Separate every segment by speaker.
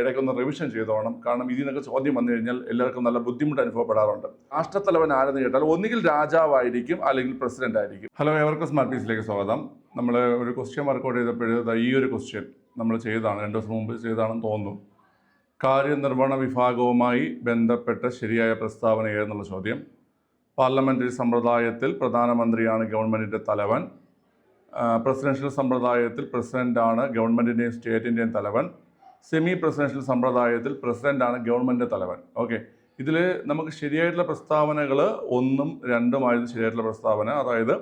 Speaker 1: ഇടയ്ക്കൊന്ന് റിവിഷൻ ചെയ്തോണം. കാരണം ഇതിൽ നിന്നൊക്കെ ചോദ്യം വന്നു കഴിഞ്ഞാൽ എല്ലാവർക്കും നല്ല ബുദ്ധിമുട്ട് അനുഭവപ്പെടാറുണ്ട്. രാഷ്ട്രത്തലവൻ ആരെന്ന് കേട്ടാൽ ഒന്നുകിൽ രാജാവായിരിക്കും അല്ലെങ്കിൽ പ്രസിഡന്റ് ആയിരിക്കും. ഹലോ എവർക്കും സ്മാർട്ട് പീസിലേക്ക് സ്വാഗതം. നമ്മൾ ഒരു ക്വസ്റ്റ്യൻ വർക്കൗട്ട് ചെയ്തപ്പോൾ ഈ ഒരു ക്വസ്റ്റ്യൻ നമ്മൾ ചെയ്തതാണ്. രണ്ട് ദിവസം മുമ്പ് ചെയ്താണെന്ന് തോന്നുന്നു. കാര്യനിർവഹണ വിഭാഗവുമായി ബന്ധപ്പെട്ട ശരിയായ പ്രസ്താവന ഏതെന്നുള്ള ചോദ്യം. പാർലമെന്ററി സമ്പ്രദായത്തിൽ പ്രധാനമന്ത്രിയാണ് ഗവൺമെന്റിന്റെ തലവൻ. പ്രസിഡൻഷ്യൽ സമ്പ്രദായത്തിൽ പ്രസിഡന്റാണ് ഗവൺമെന്റിന്റെയും സ്റ്റേറ്റിന്റെയും തലവൻ. സെമി പ്രസിഡൻഷ്യൽ സമ്പ്രദായത്തിൽ പ്രസിഡന്റാണ് ഗവൺമെന്റ് തലവൻ. ഓക്കെ ഇതിൽ നമുക്ക് ശരിയായിട്ടുള്ള പ്രസ്താവനകൾ ഒന്നും രണ്ടുമായിരുന്നു ശരിയായിട്ടുള്ള പ്രസ്താവന. അതായത്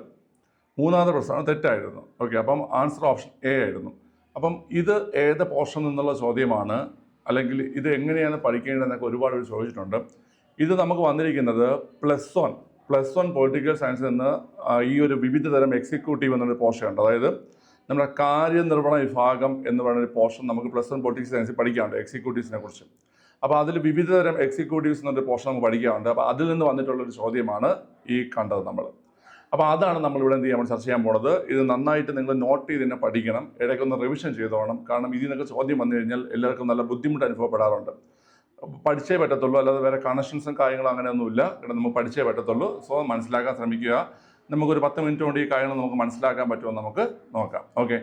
Speaker 1: മൂന്നാമത്തെ പ്രസ്താവന തെറ്റായിരുന്നു. ഓക്കെ അപ്പം ആൻസർ ഓപ്ഷൻ എ ആയിരുന്നു. അപ്പം ഇത് ഏത് പോർഷൻ നിന്നുള്ള ചോദ്യമാണ്? അല്ലെങ്കിൽ ഇത് എങ്ങനെയാണ് പഠിക്കേണ്ടതെന്നൊക്കെ ഒരുപാട് പേര് ചോദിച്ചിട്ടുണ്ട്. ഇത് നമുക്ക് വന്നിരിക്കുന്നത് plus one plus one political സയൻസിൽ നിന്ന് ഈ ഒരു വിവിധ തരം എക്സിക്യൂട്ടീവ് എന്നൊരു പോർഷൻ ഉണ്ട്. അതായത് നമ്മുടെ കാര്യനിർവഹണ വിഭാഗം എന്ന് പറയുന്ന ഒരു പോർഷൻ നമുക്ക് പ്ലസ് വൺ പൊളിറ്റിക്സ് സയൻസിൽ പഠിക്കാറുണ്ട് എക്സിക്യൂട്ടീവ്സിനെ കുറിച്ച്. അപ്പോൾ അതിൽ വിവിധ തരം എക്സിക്യൂട്ടീവ്സ് എന്നൊരു പോർഷൻ നമുക്ക് പഠിക്കാറുണ്ട് അപ്പോൾ അതിൽ നിന്ന് വന്നിട്ടുള്ള ഒരു ചോദ്യമാണ് ഈ കണ്ടത് നമ്മൾ അപ്പോൾ അതാണ് നമ്മൾ നമ്മളിവിടെ എന്ത് ചെയ്യാൻ ചർച്ച ചെയ്യാൻ പോണത്. ഇത് നന്നായിട്ട് നിങ്ങൾ നോട്ട് ചെയ്ത് തന്നെ പഠിക്കണം. ഇടയ്ക്കൊന്ന് റിവിഷൻ ചെയ്തോണം. കാരണം ഇതിൽ നിന്നൊക്കെ ചോദ്യം വന്നു കഴിഞ്ഞാൽ എല്ലാവർക്കും നല്ല ബുദ്ധിമുട്ട് അനുഭവപ്പെടാറുണ്ട്. പഠിച്ചേ പറ്റത്തുള്ളൂ. അല്ലാതെ വേറെ കണക്ഷൻസും കാര്യങ്ങളും അങ്ങനെയൊന്നുമില്ല. കാരണം നമുക്ക് പഠിച്ചേ പറ്റത്തുള്ളൂ. സോ മനസ്സിലാക്കാൻ ശ്രമിക്കുക. നമുക്കൊരു പത്ത് മിനിറ്റ് കൊണ്ട് ഈ കാര്യങ്ങൾ നമുക്ക് മനസ്സിലാക്കാൻ പറ്റുമെന്ന് നമുക്ക് നോക്കാം. ഓക്കെ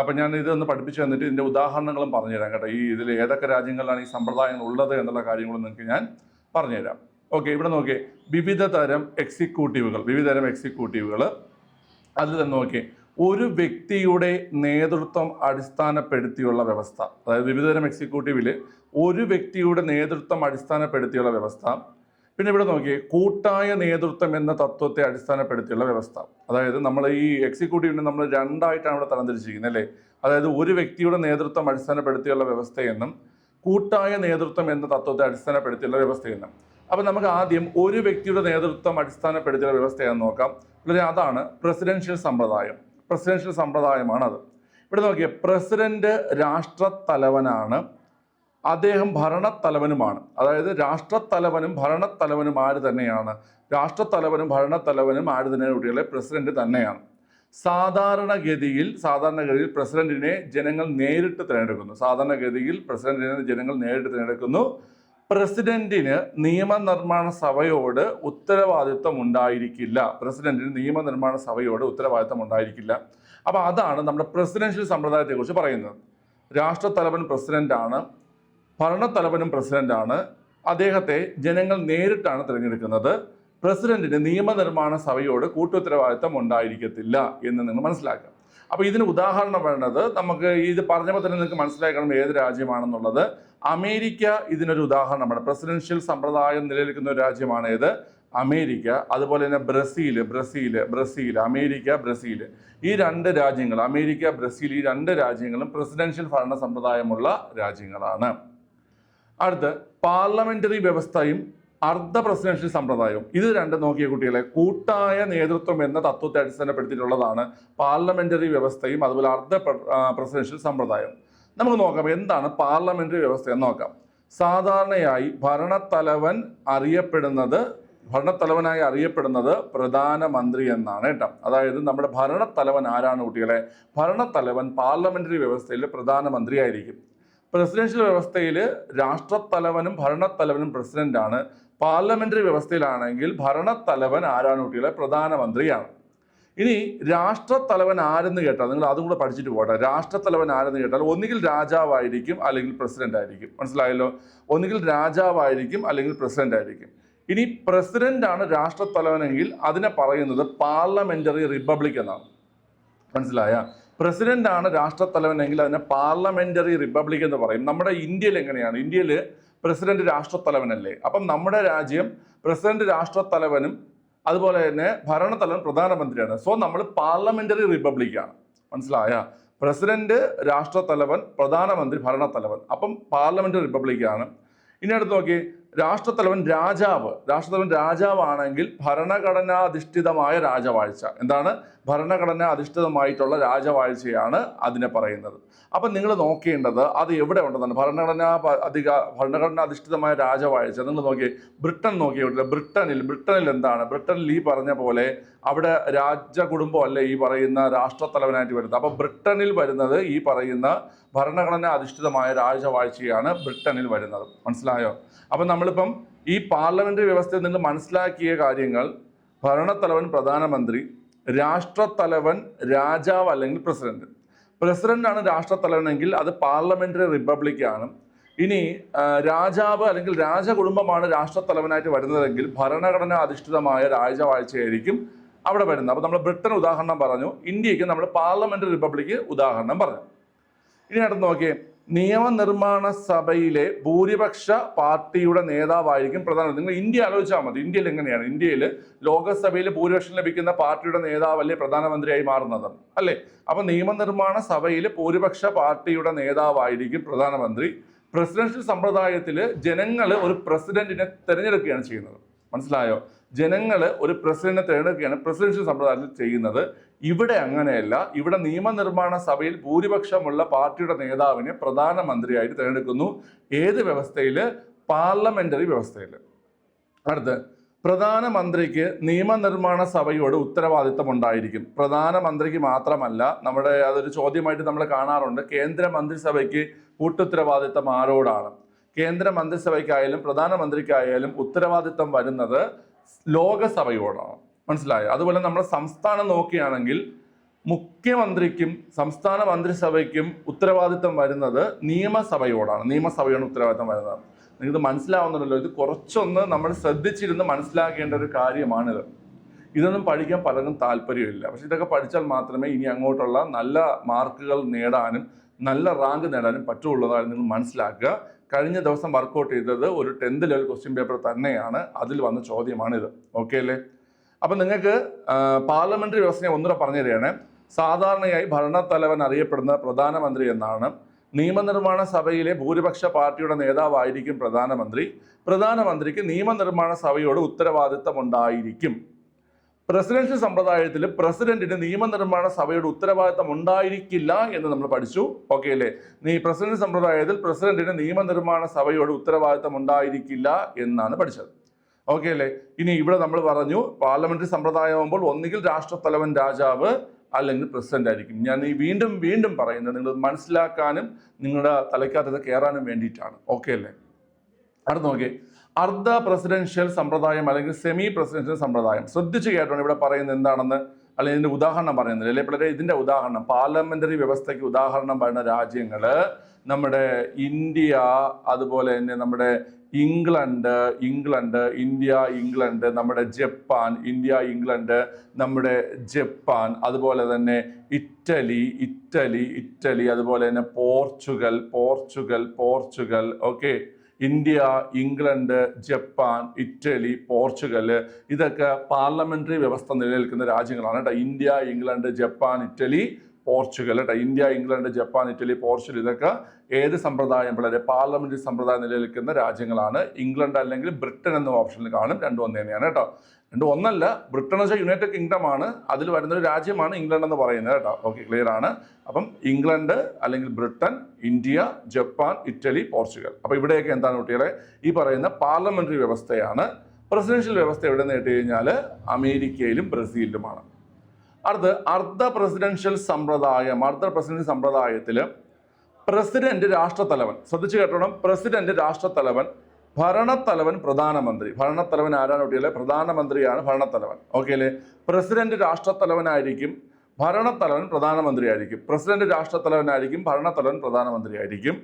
Speaker 1: അപ്പം ഞാൻ ഇതൊന്ന് പഠിപ്പിച്ചു തന്നിട്ട് ഇതിന്റെ ഉദാഹരണങ്ങളും പറഞ്ഞുതരാം കേട്ടോ. ഈ ഇതിൽ ഏതൊക്കെ രാജ്യങ്ങളിലാണ് ഈ സമ്പ്രദായങ്ങൾ ഉള്ളത് എന്നുള്ള കാര്യങ്ങളും നിങ്ങൾക്ക് ഞാൻ പറഞ്ഞുതരാം. ഓക്കെ ഇവിടെ നോക്കിയേ. വിവിധ തരം എക്സിക്യൂട്ടീവുകൾ വിവിധ തരം എക്സിക്യൂട്ടീവുകൾ അതിൽ തന്നെ നോക്കിയേ. ഒരു വ്യക്തിയുടെ നേതൃത്വം അടിസ്ഥാനപ്പെടുത്തിയുള്ള വ്യവസ്ഥ. അതായത് വിവിധതരം എക്സിക്യൂട്ടീവിൽ ഒരു വ്യക്തിയുടെ നേതൃത്വം അടിസ്ഥാനപ്പെടുത്തിയുള്ള വ്യവസ്ഥ. പിന്നെ ഇവിടെ നോക്കി കൂട്ടായ നേതൃത്വം എന്ന തത്വത്തെ അടിസ്ഥാനപ്പെടുത്തിയുള്ള വ്യവസ്ഥ. അതായത് നമ്മൾ ഈ എക്സിക്യൂട്ടീവിനെ നമ്മൾ രണ്ടായിട്ടാണ് ഇവിടെ തരംതിരിച്ചിരിക്കുന്നത് അല്ലേ? അതായത് ഒരു വ്യക്തിയുടെ നേതൃത്വം അടിസ്ഥാനപ്പെടുത്തിയുള്ള വ്യവസ്ഥയെന്നും കൂട്ടായ നേതൃത്വം എന്ന തത്വത്തെ അടിസ്ഥാനപ്പെടുത്തിയുള്ള വ്യവസ്ഥയെന്നും അപ്പം നമുക്ക് ആദ്യം ഒരു വ്യക്തിയുടെ നേതൃത്വം അടിസ്ഥാനപ്പെടുത്തിയുള്ള വ്യവസ്ഥയെന്ന് നോക്കാം. ഇവിടെ അതാണ് പ്രസിഡൻഷ്യൽ സമ്പ്രദായം. പ്രസിഡൻഷ്യൽ സമ്പ്രദായമാണ് അത് ഇവിടെ നോക്കിയേ പ്രസിഡന്റ് രാഷ്ട്രത്തലവനാണ് അദ്ദേഹം ഭരണത്തലവനുമാണ്. അതായത് രാഷ്ട്രത്തലവനും ഭരണത്തലവനും ആര് തന്നെയാണ്? രാഷ്ട്രത്തലവനും ഭരണത്തലവനും ആര് തന്നെയാണ് കുട്ടികളെ പ്രസിഡന്റ് തന്നെയാണ്. സാധാരണഗതിയിൽ സാധാരണഗതിയിൽ പ്രസിഡന്റിനെ ജനങ്ങൾ നേരിട്ട് തിരഞ്ഞെടുക്കുന്നു. സാധാരണഗതിയിൽ പ്രസിഡന്റിനെ ജനങ്ങൾ നേരിട്ട് തിരഞ്ഞെടുക്കുന്നു. പ്രസിഡന്റിന് നിയമനിർമ്മാണ സഭയോട് ഉത്തരവാദിത്വം ഉണ്ടായിരിക്കില്ല. പ്രസിഡന്റിന് നിയമനിർമ്മാണ സഭയോട് ഉത്തരവാദിത്വം ഉണ്ടായിരിക്കില്ല. അപ്പോൾ അതാണ് നമ്മുടെ പ്രസിഡൻഷ്യൽ സമ്പ്രദായത്തെക്കുറിച്ച് പറയുന്നത്. രാഷ്ട്രത്തലവൻ പ്രസിഡന്റാണ്. ഭരണത്തലവനും പ്രസിഡന്റാണ്. അദ്ദേഹത്തെ ജനങ്ങൾ നേരിട്ടാണ് തിരഞ്ഞെടുക്കുന്നത്. പ്രസിഡന്റിന് നിയമനിർമ്മാണ സഭയോട് കൂട്ടുത്തരവാദിത്തം ഉണ്ടായിരിക്കത്തില്ല എന്ന് നിങ്ങൾ മനസ്സിലാക്കുക. അപ്പോൾ ഇതിന് ഉദാഹരണം വേണ്ടത് നമുക്ക് ഇത് പറഞ്ഞപ്പോൾ തന്നെ നിങ്ങൾക്ക് മനസ്സിലാക്കണം ഏത് രാജ്യമാണെന്നുള്ളത്. അമേരിക്ക ഇതിനൊരു ഉദാഹരണമാണ്. പ്രസിഡൻഷ്യൽ സമ്പ്രദായം നിലനിൽക്കുന്ന ഒരു രാജ്യമാണ് ഏത്? അമേരിക്ക. അതുപോലെ തന്നെ Brazil Brazil Brazil America Brazil ഈ രണ്ട് രാജ്യങ്ങൾ അമേരിക്ക ബ്രസീൽ ഈ രണ്ട് രാജ്യങ്ങളും പ്രസിഡൻഷ്യൽ ഭരണ സമ്പ്രദായമുള്ള രാജ്യങ്ങളാണ്. അടുത്ത് പാർലമെന്ററി വ്യവസ്ഥയും അർദ്ധ പ്രസിഡൻഷ്യൽ സമ്പ്രദായവും. ഇത് രണ്ടും നോക്കിയ കുട്ടികളെ കൂട്ടായ നേതൃത്വം എന്ന തത്വത്തെ അടിസ്ഥാനപ്പെടുത്തിയിട്ടുള്ളതാണ് പാർലമെന്ററി വ്യവസ്ഥയും അതുപോലെ അർദ്ധ പ്രസിഡൻഷ്യൽ സമ്പ്രദായം നമുക്ക് നോക്കാം എന്താണ് പാർലമെന്ററി വ്യവസ്ഥ എന്ന് നോക്കാം. സാധാരണയായി ഭരണത്തലവൻ അറിയപ്പെടുന്നത് ഭരണത്തലവനായി അറിയപ്പെടുന്നത് പ്രധാനമന്ത്രി എന്നാണ് കേട്ടോ. അതായത് നമ്മുടെ ഭരണത്തലവൻ ആരാണ് കുട്ടികളെ? ഭരണത്തലവൻ പാർലമെന്ററി വ്യവസ്ഥയിൽ പ്രധാനമന്ത്രി ആയിരിക്കും പ്രസിഡൻഷ്യൽ വ്യവസ്ഥയിൽ രാഷ്ട്രത്തലവനും ഭരണത്തലവനും പ്രസിഡന്റാണ്. പാർലമെന്ററി വ്യവസ്ഥയിലാണെങ്കിൽ ഭരണത്തലവൻ ആരാണ് കുട്ടികളെ? പ്രധാനമന്ത്രിയാണ്. ഇനി രാഷ്ട്രത്തലവൻ ആരെന്ന് കേട്ടാൽ നിങ്ങൾ അതും കൂടെ പഠിച്ചിട്ട് പോകട്ടെ. രാഷ്ട്രത്തലവൻ ആരെന്ന് കേട്ടാൽ ഒന്നുകിൽ രാജാവായിരിക്കും അല്ലെങ്കിൽ പ്രസിഡന്റ് ആയിരിക്കും മനസ്സിലായല്ലോ? ഒന്നുകിൽ രാജാവായിരിക്കും അല്ലെങ്കിൽ പ്രസിഡന്റ് ആയിരിക്കും ഇനി പ്രസിഡന്റ് ആണ് രാഷ്ട്രത്തലവനെങ്കിൽ അതിനെ പറയുന്നത് പാർലമെന്ററി റിപ്പബ്ലിക് എന്നാണ്. മനസ്സിലായ? പ്രസിഡന്റ് ആണ് രാഷ്ട്രത്തലവനെങ്കിൽ അതിനെ പാർലമെന്ററി റിപ്പബ്ലിക് എന്ന് പറയും. നമ്മുടെ ഇന്ത്യയിൽ എങ്ങനെയാണ്? ഇന്ത്യയിൽ പ്രസിഡന്റ് രാഷ്ട്രത്തലവനല്ലേ? അപ്പം നമ്മുടെ രാജ്യം പ്രസിഡന്റ് രാഷ്ട്രത്തലവനും അതുപോലെ തന്നെ ഭരണത്തലവൻ പ്രധാനമന്ത്രിയാണ്. സോ നമ്മൾ പാർലമെന്ററി റിപ്പബ്ലിക്കാണ് മനസ്സിലായ? പ്രസിഡന്റ് രാഷ്ട്രത്തലവൻ പ്രധാനമന്ത്രി ഭരണത്തലവൻ. അപ്പം പാർലമെന്ററി റിപ്പബ്ലിക്കാണ് ഇനി അടുത്ത് നോക്കി. രാഷ്ട്രത്തലവൻ രാജാവ്. രാഷ്ട്രത്തലവൻ രാജാവാണെങ്കിൽ ഭരണഘടനാധിഷ്ഠിതമായ രാജവാഴ്ച. എന്താണ്? ഭരണഘടന അധിഷ്ഠിതമായിട്ടുള്ള രാജവാഴ്ചയാണ് അതിനെ പറയുന്നത്. അപ്പം നിങ്ങൾ നോക്കേണ്ടത് അത് എവിടെ ഉണ്ടെന്നാണ്? ഭരണഘടനാ അധിക ഭരണഘടന അധിഷ്ഠിതമായ രാജവാഴ്ച. നിങ്ങൾ നോക്കി ബ്രിട്ടൻ നോക്കിയിട്ടില്ല. ബ്രിട്ടനിൽ ബ്രിട്ടനിൽ എന്താണ്? ബ്രിട്ടനിൽ ഈ പറഞ്ഞ പോലെ അവിടെ രാജകുടുംബം അല്ലേ ഈ പറയുന്ന രാഷ്ട്രത്തലവനായിട്ട് വരുന്നത്? അപ്പോൾ ബ്രിട്ടനിൽ വരുന്നത് ഈ പറയുന്ന ഭരണഘടന അധിഷ്ഠിതമായ രാജവാഴ്ചയാണ് ബ്രിട്ടനിൽ വരുന്നത്. മനസ്സിലായോ? അപ്പം നമ്മളിപ്പം ഈ പാർലമെന്ററി വ്യവസ്ഥയിൽ നിന്ന് മനസ്സിലാക്കിയ കാര്യങ്ങൾ ഭരണത്തലവൻ പ്രധാനമന്ത്രി രാഷ്ട്രത്തലവൻ രാജാവ് അല്ലെങ്കിൽ പ്രസിഡന്റ് പ്രസിഡന്റാണ് രാഷ്ട്രത്തലവനെങ്കിൽ അത് പാർലമെന്ററി റിപ്പബ്ലിക്കാണ് ഇനി രാജാവ് അല്ലെങ്കിൽ രാജകുടുംബമാണ് രാഷ്ട്രത്തലവനായിട്ട് വരുന്നതെങ്കിൽ ഭരണഘടന അധിഷ്ഠിതമായ രാജവാഴ്ചയായിരിക്കും അവിടെ വരുന്നത്. അപ്പോൾ നമ്മൾ ബ്രിട്ടൻ ഉദാഹരണം പറഞ്ഞു. ഇന്ത്യയ്ക്ക് നമ്മൾ പാർലമെന്ററി റിപ്പബ്ലിക്ക് ഉദാഹരണം പറഞ്ഞു. ഇനി അടുത്ത് നോക്കിയേ. നിയമനിർമ്മാണ സഭയിലെ ഭൂരിപക്ഷ പാർട്ടിയുടെ നേതാവായിരിക്കും പ്രധാന നിങ്ങൾ ഇന്ത്യ ആലോചിച്ചാൽ മതി. ഇന്ത്യയിൽ എങ്ങനെയാണ്? ഇന്ത്യയിൽ ലോകസഭയിൽ ഭൂരിപക്ഷം ലഭിക്കുന്ന പാർട്ടിയുടെ നേതാവല്ലേ പ്രധാനമന്ത്രിയായി മാറുന്നത് അല്ലേ? അപ്പൊ നിയമനിർമ്മാണ സഭയിൽ ഭൂരിപക്ഷ പാർട്ടിയുടെ നേതാവായിരിക്കും പ്രധാനമന്ത്രി. പ്രസിഡൻഷ്യൽ സമ്പ്രദായത്തിൽ ജനങ്ങൾ ഒരു പ്രസിഡന്റിനെ തിരഞ്ഞെടുക്കുകയാണ് ചെയ്യുന്നത്. മനസ്സിലായോ? ജനങ്ങൾ ഒരു പ്രസിഡന്റിനെ തിരഞ്ഞെടുക്കുകയാണ് പ്രസിഡൻഷ്യൽ സമ്പ്രദായത്തിൽ ചെയ്യുന്നത്. ഇവിടെ അങ്ങനെയല്ല. ഇവിടെ നിയമനിർമ്മാണ സഭയിൽ ഭൂരിപക്ഷമുള്ള പാർട്ടിയുടെ നേതാവിനെ പ്രധാനമന്ത്രിയായിട്ട് തിരഞ്ഞെടുക്കുന്നു. ഏത് വ്യവസ്ഥയിൽ പാർലമെന്ററി വ്യവസ്ഥയിൽ അടുത്ത് പ്രധാനമന്ത്രിക്ക് നിയമനിർമ്മാണ സഭയോട് ഉത്തരവാദിത്തം ഉണ്ടായിരിക്കും. പ്രധാനമന്ത്രിക്ക് മാത്രമല്ല നമ്മുടെ അതൊരു ചോദ്യമായിട്ട് നമ്മൾ കാണാറുണ്ട്. കേന്ദ്ര മന്ത്രിസഭയ്ക്ക് കൂട്ടുത്തരവാദിത്തം ആരോടാണ്? കേന്ദ്ര മന്ത്രിസഭയ്ക്കായാലും പ്രധാനമന്ത്രിക്കായാലും ഉത്തരവാദിത്തം വരുന്നത് ലോകസഭയോടാണ്. മനസ്സിലായോ? അതുപോലെ നമ്മുടെ സംസ്ഥാനം നോക്കുകയാണെങ്കിൽ മുഖ്യമന്ത്രിക്കും സംസ്ഥാന മന്ത്രിസഭയ്ക്കും ഉത്തരവാദിത്തം വരുന്നത് നിയമസഭയോടാണ്. നിയമസഭയാണ് ഉത്തരവാദിത്തം വരുന്നത്. നിങ്ങൾക്ക് മനസ്സിലാവുന്നുണ്ടല്ലോ ഇത് കുറച്ചൊന്ന് നമ്മൾ ശ്രദ്ധിച്ചിരുന്ന് മനസ്സിലാക്കേണ്ട ഒരു കാര്യമാണിത്. ഇതൊന്നും പഠിക്കാൻ പലർക്കും താല്പര്യമില്ല. പക്ഷെ ഇതൊക്കെ പഠിച്ചാൽ മാത്രമേ ഇനി അങ്ങോട്ടുള്ള നല്ല മാർക്കുകൾ നേടാനും നല്ല റാങ്ക് നേടാനും പറ്റുള്ളതായി നിങ്ങൾ മനസ്സിലാക്കുക. കഴിഞ്ഞ ദിവസം വർക്കൗട്ട് ചെയ്തത് ഒരു ടെൻത്ത് ലെവൽ ക്വസ്റ്റ്യൻ പേപ്പർ തന്നെയാണ്. അതിൽ വന്ന ചോദ്യമാണിത്. ഓക്കെ അല്ലേ? അപ്പം നിങ്ങൾക്ക് പാർലമെന്ററി വ്യവസ്ഥയെ ഒന്നുകൂടെ പറഞ്ഞു തരികയാണ്. സാധാരണയായി ഭരണത്തലവൻ അറിയപ്പെടുന്ന പ്രധാനമന്ത്രി എന്നാണ്. നിയമനിർമ്മാണ സഭയിലെ ഭൂരിപക്ഷ പാർട്ടിയുടെ നേതാവായിരിക്കും പ്രധാനമന്ത്രി. പ്രധാനമന്ത്രിക്ക് നിയമനിർമ്മാണ സഭയോട് ഉത്തരവാദിത്തം ഉണ്ടായിരിക്കും പ്രസിഡൻഷ്യൽ സമ്പ്രദായത്തിൽ പ്രസിഡന്റിന് നിയമനിർമ്മാണ സഭയുടെ ഉത്തരവാദിത്തം ഉണ്ടായിരിക്കില്ല എന്ന് നമ്മൾ പഠിച്ചു. ഓക്കെ അല്ലേ? നീ പ്രസിഡന്റ് സമ്പ്രദായത്തിൽ പ്രസിഡന്റിന് നിയമനിർമ്മാണ സഭയോട് ഉത്തരവാദിത്തം ഉണ്ടായിരിക്കില്ല എന്നാണ് പഠിച്ചത്. ഓക്കെ അല്ലേ? ഇനി ഇവിടെ നമ്മൾ പറഞ്ഞു പാർലമെന്ററി സമ്പ്രദായമാകുമ്പോൾ ഒന്നുകിൽ രാഷ്ട്രത്തലവൻ രാജാവ് അല്ലെങ്കിൽ പ്രസിഡന്റ് ആയിരിക്കും. ഞാൻ ഈ വീണ്ടും വീണ്ടും പറയുന്നത് നിങ്ങൾ മനസ്സിലാക്കാനും നിങ്ങളുടെ തലയ്ക്കകത്ത് കയറാനും വേണ്ടിയിട്ടാണ്. ഓക്കെ അല്ലേ? അടുത്ത് നോക്കി അർദ്ധ പ്രസിഡൻഷ്യൽ സമ്പ്രദായം അല്ലെങ്കിൽ സെമി പ്രസിഡൻഷ്യൽ സമ്പ്രദായം. ശ്രദ്ധിച്ചു കേട്ടോ ഇവിടെ പറയുന്നത് എന്താണെന്ന് അല്ലെങ്കിൽ ഇതിന്റെ ഉദാഹരണം പറയുന്നത് അല്ലെ? പിള്ളേരെ ഇതിന്റെ ഉദാഹരണം പാർലമെന്ററി വ്യവസ്ഥയ്ക്ക് ഉദാഹരണം പറയുന്ന രാജ്യങ്ങൾ നമ്മുടെ ഇന്ത്യ അതുപോലെ തന്നെ നമ്മുടെ ഇംഗ്ലണ്ട് ഇംഗ്ലണ്ട് ഇന്ത്യ ഇംഗ്ലണ്ട് നമ്മുടെ ജപ്പാൻ ഇന്ത്യ ഇംഗ്ലണ്ട് നമ്മുടെ ജപ്പാൻ അതുപോലെ തന്നെ ഇറ്റലി ഇറ്റലി ഇറ്റലി അതുപോലെ തന്നെ Portugal Portugal Portugal okay India England Japan Italy Portugal ഇതൊക്കെ പാർലമെന്ററി വ്യവസ്ഥ നിലനിൽക്കുന്ന രാജ്യങ്ങളാണ് കേട്ടോ. India England Japan Italy Portugal കേട്ടോ India England Japan Italy Portugal ഇതൊക്കെ ഏത് സമ്പ്രദായം വളരെ പാർലമെന്ററി സമ്പ്രദായം നിലനിൽക്കുന്ന രാജ്യങ്ങളാണ്. ഇംഗ്ലണ്ട് അല്ലെങ്കിൽ ബ്രിട്ടൻ എന്ന ഓപ്ഷനിൽ കാണും. രണ്ടും ഒന്ന് തന്നെയാണ് കേട്ടോ. രണ്ടും ഒന്നല്ല ബ്രിട്ടൻ എന്ന് വെച്ചാൽ യുണൈറ്റഡ് കിങ്ഡം ആണ്. അതിൽ വരുന്ന ഒരു രാജ്യമാണ് ഇംഗ്ലണ്ട് എന്ന് പറയുന്നത് കേട്ടോ. ഓക്കെ ക്ലിയർ ആണ്. അപ്പം ഇംഗ്ലണ്ട് അല്ലെങ്കിൽ Britain India Japan Italy Portugal. അപ്പോൾ ഇവിടെയൊക്കെ എന്താണ് കുട്ടികളെ? ഈ പറയുന്ന പാർലമെന്ററി വ്യവസ്ഥയാണ്. പ്രസിഡൻഷ്യൽ വ്യവസ്ഥ എവിടെ നേട്ടി കഴിഞ്ഞാൽ അമേരിക്കയിലും ബ്രസീലിലുമാണ്. അടുത്ത് അർദ്ധ പ്രസിഡൻഷ്യൽ സമ്പ്രദായം അർദ്ധ പ്രസിഡൻഷ്യൽ സമ്പ്രദായത്തിൽ പ്രസിഡന്റ് രാഷ്ട്രത്തലവൻ. ശ്രദ്ധിച്ചു കേട്ടോണം. പ്രസിഡന്റ് രാഷ്ട്രത്തലവൻ ഭരണത്തലവൻ പ്രധാനമന്ത്രി. ഭരണത്തലവൻ ആരാണ് കുട്ടികളെ? പ്രധാനമന്ത്രിയാണ് ഭരണത്തലവൻ. ഓക്കെ അല്ലേ? പ്രസിഡന്റ് രാഷ്ട്രത്തലവനായിരിക്കും ഭരണത്തലവൻ പ്രധാനമന്ത്രിയായിരിക്കും. പ്രസിഡന്റ് രാഷ്ട്രത്തലവനായിരിക്കും ഭരണത്തലവൻ പ്രധാനമന്ത്രിയായിരിക്കും.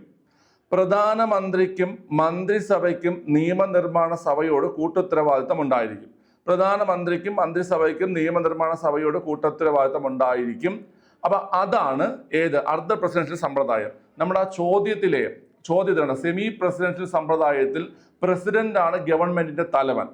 Speaker 1: പ്രധാനമന്ത്രിക്കും മന്ത്രിസഭയ്ക്കും നിയമനിർമ്മാണ സഭയോട് കൂട്ടുത്തരവാദിത്തം ഉണ്ടായിരിക്കും. പ്രധാനമന്ത്രിക്കും മന്ത്രിസഭയ്ക്കും നിയമനിർമ്മാണ സഭയോട് കൂട്ടത്തരവാദിത്തം ഉണ്ടായിരിക്കും അപ്പൊ അതാണ് ഏത്? അർദ്ധ പ്രസിഡൻഷ്യൽ സമ്പ്രദായം. നമ്മുടെ ആ ചോദ്യത്തിലെ ചോദ്യത്തിലാണ് സെമി പ്രസിഡൻഷ്യൽ സമ്പ്രദായത്തിൽ പ്രസിഡന്റ് ആണ് ഗവൺമെന്റിന്റെ തലവൻ.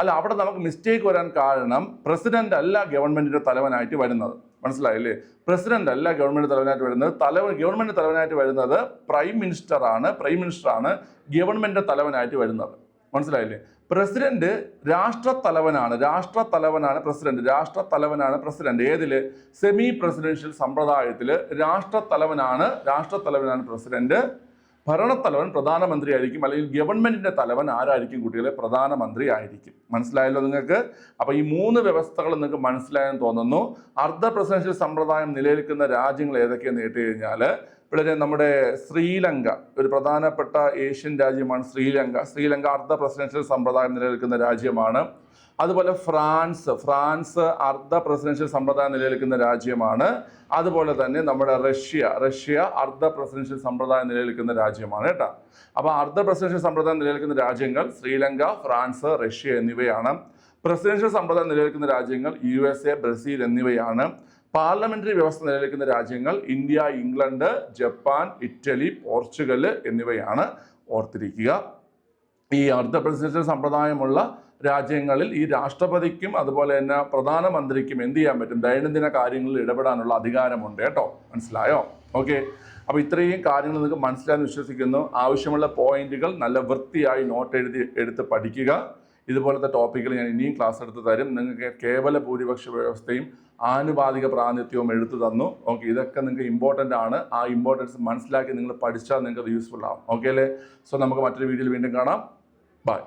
Speaker 1: അല്ല അവിടെ നമുക്ക് മിസ്റ്റേക്ക് വരാൻ കാരണം പ്രസിഡന്റ് അല്ല ഗവൺമെന്റിന്റെ തലവനായിട്ട് വരുന്നത്. മനസ്സിലായില്ലേ? പ്രസിഡന്റ് അല്ല ഗവൺമെന്റ് തലവനായിട്ട് വരുന്നത്. തലവൻ ഗവൺമെന്റ് തലവനായിട്ട് വരുന്നത് പ്രൈം മിനിസ്റ്റർ ആണ് പ്രൈം മിനിസ്റ്റർ ആണ് ഗവൺമെന്റിന്റെ തലവനായിട്ട് വരുന്നത്. മനസ്സിലായില്ലേ? പ്രസിഡന്റ് രാഷ്ട്രത്തലവനാണ് രാഷ്ട്രത്തലവനാണ് പ്രസിഡന്റ് രാഷ്ട്രത്തലവനാണ് പ്രസിഡന്റ്. ഏതിൽ? സെമി പ്രസിഡൻഷ്യൽ സമ്പ്രദായത്തിൽ രാഷ്ട്രത്തലവനാണ് രാഷ്ട്രത്തലവനാണ് പ്രസിഡന്റ്. ഭരണത്തലവൻ പ്രധാനമന്ത്രി ആയിരിക്കും അല്ലെങ്കിൽ ഗവൺമെന്റിന്റെ തലവൻ ആരായിരിക്കും കുട്ടികളെ? പ്രധാനമന്ത്രി ആയിരിക്കും മനസ്സിലായല്ലോ നിങ്ങൾക്ക്? അപ്പൊ ഈ മൂന്ന് വ്യവസ്ഥകൾ നിങ്ങൾക്ക് മനസ്സിലായെന്ന് തോന്നുന്നു. അർദ്ധ പ്രസിഡൻഷ്യൽ സമ്പ്രദായം നിലനിൽക്കുന്ന രാജ്യങ്ങൾ ഏതൊക്കെയെന്ന് കേട്ട് കഴിഞ്ഞാൽ ഇവിടെ നമ്മുടെ ശ്രീലങ്ക ഒരു പ്രധാനപ്പെട്ട ഏഷ്യൻ രാജ്യമാണ് ശ്രീലങ്ക. ശ്രീലങ്ക അർദ്ധ പ്രസിഡൻഷ്യൽ സമ്പ്രദായം നിലനിൽക്കുന്ന രാജ്യമാണ്. അതുപോലെ ഫ്രാൻസ് ഫ്രാൻസ് അർദ്ധ പ്രസിഡൻഷ്യൽ സമ്പ്രദായം നിലനിൽക്കുന്ന രാജ്യമാണ്. അതുപോലെ തന്നെ നമ്മുടെ റഷ്യ റഷ്യ അർദ്ധ പ്രസിഡൻഷ്യൽ സമ്പ്രദായം നിലനിൽക്കുന്ന രാജ്യമാണ് കേട്ടോ. അപ്പോൾ അർദ്ധ പ്രസിഡൻഷ്യൽ സമ്പ്രദായം നിലനിൽക്കുന്ന രാജ്യങ്ങൾ ശ്രീലങ്ക ഫ്രാൻസ് റഷ്യ എന്നിവയാണ്. പ്രസിഡൻഷ്യൽ സമ്പ്രദായം നിലനിൽക്കുന്ന രാജ്യങ്ങൾ യു എസ് എ ബ്രസീൽ എന്നിവയാണ്. പാർലമെന്ററി വ്യവസ്ഥ നിലനിൽക്കുന്ന രാജ്യങ്ങൾ India England Japan Italy Portugal എന്നിവയാണ് ഓർത്തിരിക്കുക. ഈ അർദ്ധ പ്രസിഡൻഷ്യൽ സമ്പ്രദായമുള്ള രാജ്യങ്ങളിൽ ഈ രാഷ്ട്രപതിക്കും അതുപോലെ തന്നെ പ്രധാനമന്ത്രിക്കും എന്ത് ചെയ്യാൻ പറ്റും? ദൈനംദിന കാര്യങ്ങളിൽ ഇടപെടാനുള്ള അധികാരമുണ്ട് കേട്ടോ. മനസ്സിലായോ? ഓക്കെ. അപ്പോൾ ഇത്രയും കാര്യങ്ങൾ നിങ്ങൾക്ക് മനസ്സിലായെന്ന് വിശ്വസിക്കുന്നു. ആവശ്യമുള്ള പോയിന്റുകൾ നല്ല വൃത്തിയായി നോട്ട് എഴുതി എടുത്ത് പഠിക്കുക. ഇതുപോലത്തെ ടോപ്പിക്കിൽ ഞാൻ ഇനിയും ക്ലാസ് എടുത്ത് തരും. നിങ്ങൾക്ക് കേവല ഭൂരിപക്ഷ വ്യവസ്ഥയും ആനുപാതിക പ്രാതിനിധ്യവും എടുത്തു തന്നു. ഓക്കെ ഇതൊക്കെ നിങ്ങൾക്ക് ഇമ്പോർട്ടന്റ് ആണ്. ആ ഇമ്പോർട്ടൻസ് മനസ്സിലാക്കി നിങ്ങൾ പഠിച്ചാൽ നിങ്ങൾക്ക് അത് യൂസ്ഫുൾ ആവും. ഓക്കെ അല്ലേ? സോ നമുക്ക് മറ്റൊരു വീഡിയോയിൽ വീണ്ടും കാണാം. ബൈ